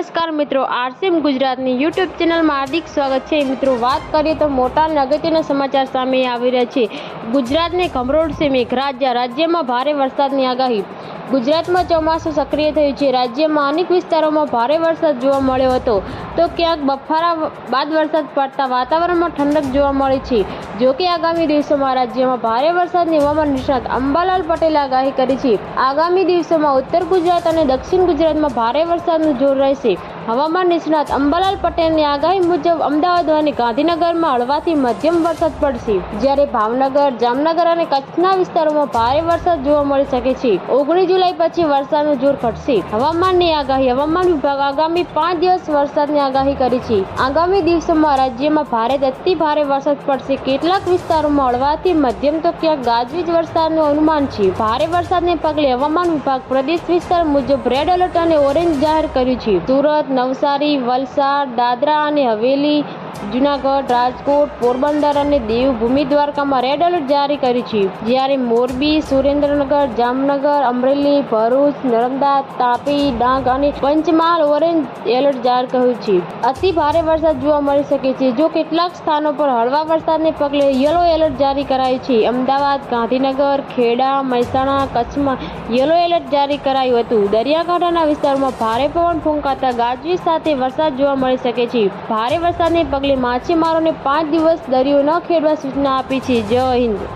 નમસ્કાર મિત્રો, આરસીએમ ગુજરાતની યુટ્યુબ ચેનલમાં હાર્દિક સ્વાગત છે. મિત્રો, વાત કરીએ તો મોટા અગત્યના સમાચાર સામે આવી રહ્યા છે. ગુજરાતને ખમરોડશે મેઘરાજા રાજ્યમાં ભારે વરસાદની આગાહી. ગુજરાતમાં ચોમાસું સક્રિય થયું છે. રાજ્યમાં અનેક વિસ્તારોમાં ભારે વરસાદ જોવા મળ્યો હતો. તો ક્યાંક બફારા બાદ વરસાદ પડતા વાતાવરણમાં ઠંડક જોવા મળી છે. જોકે આગામી દિવસોમાં રાજ્યમાં ભારે વરસાદની હવામાન નિષ્ણાત અંબાલાલ પટેલે આગાહી કરી છે. આગામી દિવસોમાં ઉત્તર ગુજરાત અને દક્ષિણ ગુજરાતમાં ભારે વરસાદનું જોર રહેશે. আছে હવામાન નિષ્ણાત અંબાલાલ પટેલની આગાહી મુજબ અમદાવાદ અને ગાંધીનગરમાં હળવાથી મધ્યમ વરસાદ પડશે. જ્યારે ભાવનગર, જામનગર અને કચ્છના વિસ્તારોમાં ભારે વરસાદ જોવા મળી શકે છે. ઓગણીસ જુલાઈ પછી વરસાદનું જોર ઘટશે. હવામાનની આગાહી હવામાન વિભાગ આગામી પાંચ દિવસ વરસાદની આગાહી કરી છે. આગામી દિવસોમાં રાજ્યમાં ભારે અતિ ભારે વરસાદ પડશે. કેટલાક વિસ્તારોમાં હળવાથી મધ્યમ તો ક્યાંક ગાજવીજ વરસાદનું અનુમાન છે. ભારે વરસાદને પગલે હવામાન વિભાગ પ્રદેશ વિસ્તાર મુજબ રેડ એલર્ટ અને ઓરેન્જ જાહેર કર્યું છે. સુરત નવસારી વલસાડ દાદરા અને હવેલી જુનાગઢ, રાજકોટ, પોરબંદર અને દેવભૂમિ દ્વારકામાં રેડ એલર્ટ જારી કર્યું છે. જ્યારે મોરબી, સુરેન્દ્રનગર, જામનગર, અમરેલી, ભરૂચ, નર્મદા, તાપી, ડાંગ અને પંચમહાલ ઓરેન્જ એલર્ટ જાહેર કર્યું છે. અતિ ભારે વરસાદ જોવા મળી શકે છે. જો કેટલાક સ્થાનો પર હળવા વરસાદને પગલે યલો એલર્ટ જારી કરાયું છે. અમદાવાદ, ગાંધીનગર, ખેડા, મહેસાણા, કચ્છમાં યલો એલર્ટ જારી કરાયું હતું. દરિયાકાંઠાના વિસ્તારમાં ભારે પવન ફૂંકાતા ગાજવીજ સાથે વરસાદ જોવા મળી શકે છે. ભારે વરસાદને પગલે માછીમારોને પાંચ દિવસ દરિયો ન ખેડવા સૂચના આપી છે જય હિન્દ.